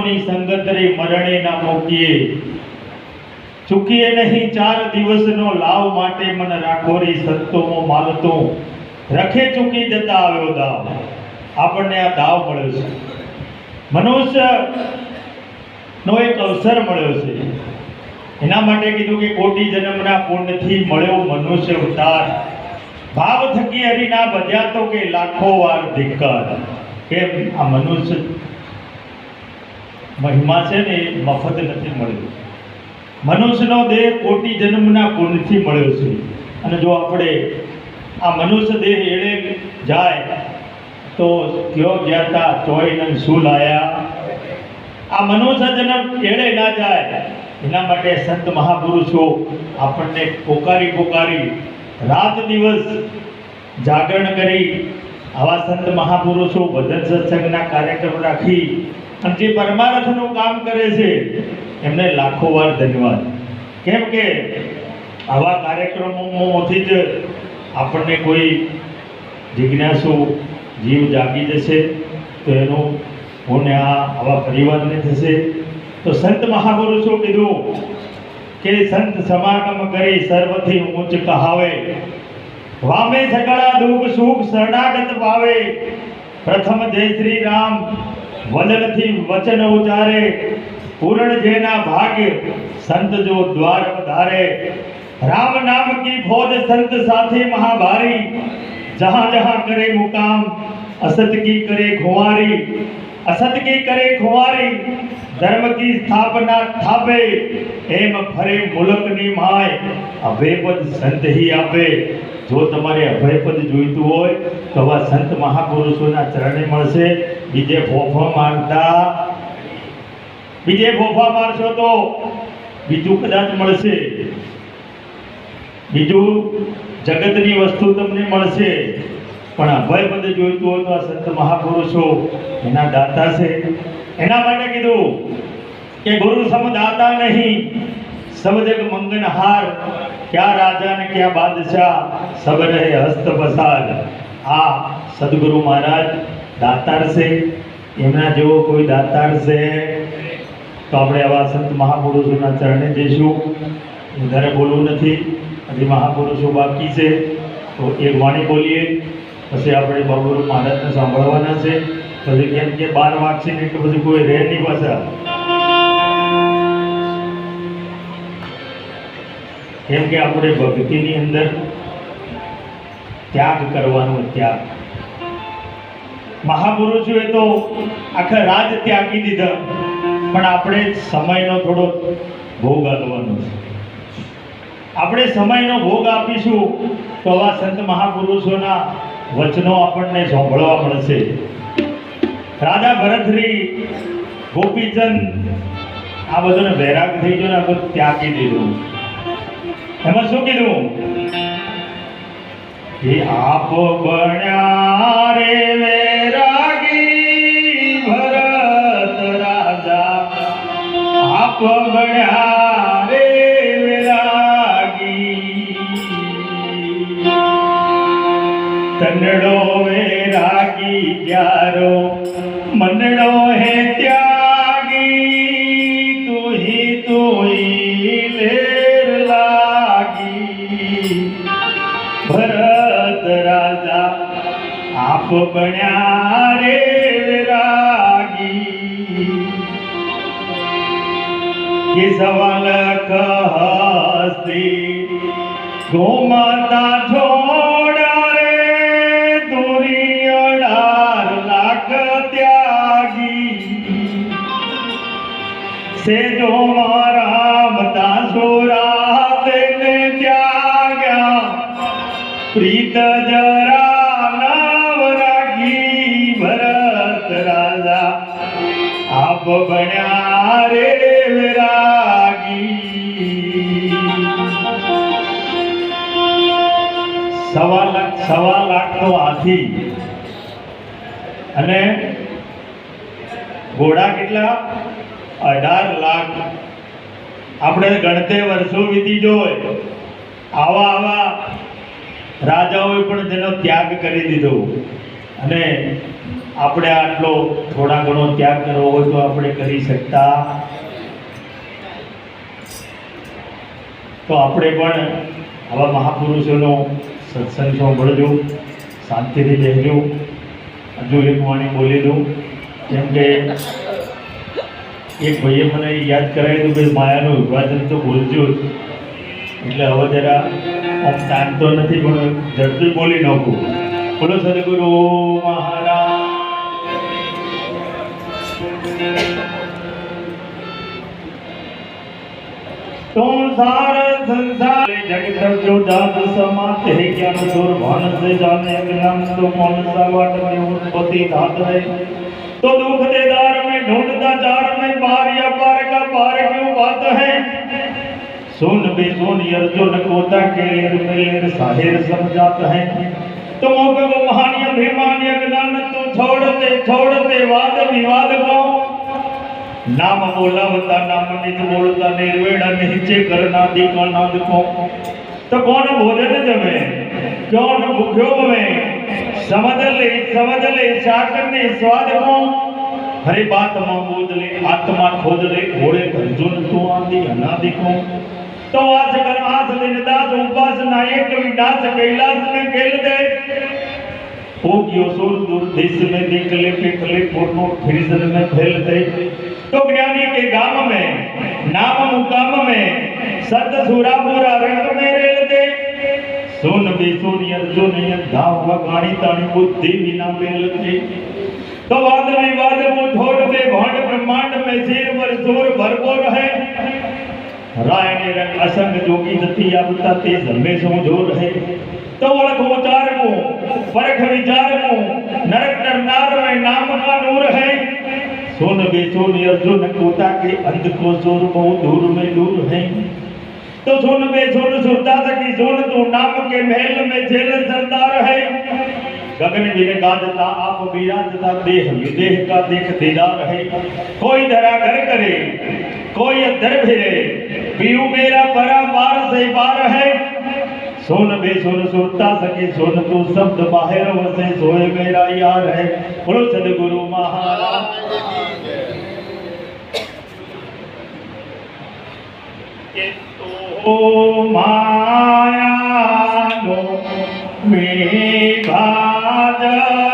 સંગત રે ના મૂકીએ ચૂકીએ મળ્યો મનુષ્ય નો એક અવસર મળ્યો છે. એના માટે કીધું કે કોટી જન્મના પુણ્યથી મળ્યો મનુષ્ય અવતાર ભાવ થકી હરિના બજ્યા તો કે લાખો વાર ધિક્કાર. કેમ? આ મનુષ્ય મહિમા છે ને એ મફત નથી મળ્યો મનુષ્યનો દેહ કોટી જન્મના પુણ્યથી મળ્યો છે. અને જો આપણે આ મનુષ્ય દેહ એળે જાય તો કયો ગયા તા ચોય શું લાયા? આ મનુષ્ય જન્મ એળે ના જાય. એના માટે સંત મહાપુરુષો આપણને પોકારી પોકારી રાત દિવસ જાગરણ કરી આવા સંત મહાપુરુષો ભજન સત્સંગના કાર્યક્રમ રાખી અને જે પરમાર્થનું કામ કરે છે, એમને લાખો વાર ધન્યવાદ. કેમ કે આવા કાર્યક્રમોમાંથી જ આપણને કોઈ જિજ્ઞાસુ જીવ જાગી જશે, તો એનું પુણ્ય આ આવા પરિવારને થશે. તો સંત મહાપુરુષો કીધું કે સંત સમાગમ કરી સર્વથી ઊંચ કહાવે. વામે સકળા દુઃખ સુખ શરણાગત પાવે. પ્રથમ જય શ્રી રામ. વનનથી વચન ઉચારે, પૂરણ જેના ભાગે, સંત જો દ્વાર ધારે રામ નામ કી ફોજ સંત સાથે મહાભારી, જહાં જહાં કરે મુકામ असत की करे खुआरी असत की करे खुआरी धर्म की स्थापना थापे एम फरे मुल्क नी माय अबे पद संत ही आपे જો તમારે અભયપદ જોઈતું હોય, તો આવા સંત મહાપુરુષોના ચરણે મળશે. બીજે ફોફા મારતા. બીજે ફોફા મારશો તો બીજું કદાચ મળશે. બીજું જગતની વસ્તુ તમને મળશે. પણ અભયપદ જોઈતું હોય તો આ સંત મહાપુરુષો એના દાતા છે. એના માટે કીધું કે ગુરુ સમ દાતા નહીં. સબ જગ મંગનહાર ક્યાં રાજા ને ક્યાં બાદશાહ સબ રહે હસ્ત પસાર આ સદગુરુ મહારાજ દાતાર છે. એમના જેવો કોઈ દાતાર છે? તો આપણે આવા સંત મહાપુરુષોના ચરણે જઈશું. વધારે બોલવું નથી. હજી મહાપુરુષો બાકી છે. તો એ વાણી બોલીએ. પછી આપણે બાબુરુ મહારાજને સાંભળવાના છે. પછી કેમ કે બાર વાગશે ને એટલે પછી કોઈ રહે નહીં પાછા. કેમ કે આપણે ભક્તિની અંદર ત્યાગ કરવાનો ત્યાગ. મહાપુરુષોએ તો આખા રાજ ત્યાગી દીધા, પણ આપણે સમયનો થોડો ભોગ આપવાનો છે. આપણે સમયનો ભોગ આપીશું તો આવા સંત મહાપુરુષોના વચનો આપણને સાંભળવા મળશે. રાજા ભરતરી, ગોપીચંદ, આ બધાને વૈરાગ થઈ ગયો ને આ બધું ત્યાગી દીધું. એમાં શું કીધું કે આપ બન્યા રે વૈરાગી ભરત રાજા આપ બન્યા રે વૈરાગી તનડો વૈરાગી જારો મનડો હે ત્યાગી આપ બન્યા રે રાગી કે સવાલ કહસ્તી, ગોમાતા છોડા રે, દુરી અઢાર લાખ ત્યાગી. સેજો મારા આપ બન્યા રે વિરાગી. સવા લાખ, સવા લાખનો હાથી અને ઘોડા કેટલા? અઢાર લાખ. આપણે ગણતે વર્ષો વીતી જોય. આવા આવા રાજાઓએ પણ તેનો ત્યાગ કરી દીધો. અને આપણે આટલો થોડા ઘણો ત્યાગ કરવો હોય તો આપણે કરી શકતા. તો આપણે પણ આવા મહાપુરુષોનો સત્સંગ સાંભળજો, શાંતિથી રહેજો. હજુ એક વાણી બોલી દઉં. કેમ કે એક ભાઈએ મને યાદ કરાવ્યું કે માયાનું વિભાજન તો બોલજો જ. એટલે હવે જરા આમ ટાઈમ તો નથી, પણ ઝડપી બોલી નાખું. બોલો સદગુરુ મહારાજ तुम सारे संसार जगत जो जात समात है ज्ञान दुर्भान से जाने अज्ञान तो मौन सवाट में उत्पत्ति धात है तो दुख दे दार में ढूंढता जार में पार या पार का पार क्यों बात है सुन भी सुन अर्जुन कोता के लेर में लेर साहिर समझात है મોગવ મહાન્ય ભીમાન્ય જ્ઞાન તો છોડતે છોડતે વાદ વિવાદ કો નામ બોલાવતા નામ નિત બોલતા નિર્વેડા નીચે કરના દીકણા દુખો તો કોણ ભોજન જમે કોણ ભૂખ્યો મે સમજલે સમજલે સાકરને સ્વાદ કો હરે બાતમાં બોદલે આત્મા ખોદલે ઘોડે ભજન તું આંધી અના દીખો तो आज कल आज दिन दास उपास ना नाये कभी दास कैलाश में खेल दे हो गयो सुर दूर देश में निकले पिकले फ़ोटो फ्रीजर में फैल दे। तो ज्ञानी के गाँव में, नाम मुकाम में, सत सूरा पूरा रंग में रेल दे। सुन भी सुनिय अर्जुन धाम भगानी तानी बुद्धि बिना मिल दे। तो वाद विवाद मुठोट दे, भांड ब्रह्मांड में सिर पर ज़ोर भरपूर है। રાય ને રંગ અસંગ જોગી નથી આવતા તે હંમેશા જોર રહે તો ઓળખ ઉચારવું પરખ વિચારવું નરક નરનાર में नाम का नूर है सुन बे सुन अर्जुन कोता के अंध को जोर बहुत दूर में दूर है तो सुन बे सुन सुरता सकी सुन तू नाम के महल में जेल सरदार है गगन गिर गाजता आप विराजता देह विदेह का देख दीदार है कोई धरा घर करे कोई अधर फिरे पीऊ मेरा परा बार से बार है सुन बे सुन सुनता सके सुन तू शब्द बाहर वसे सोए मेरा यार है बोलो सदगुरु महाराज ओ माया नो मे भादा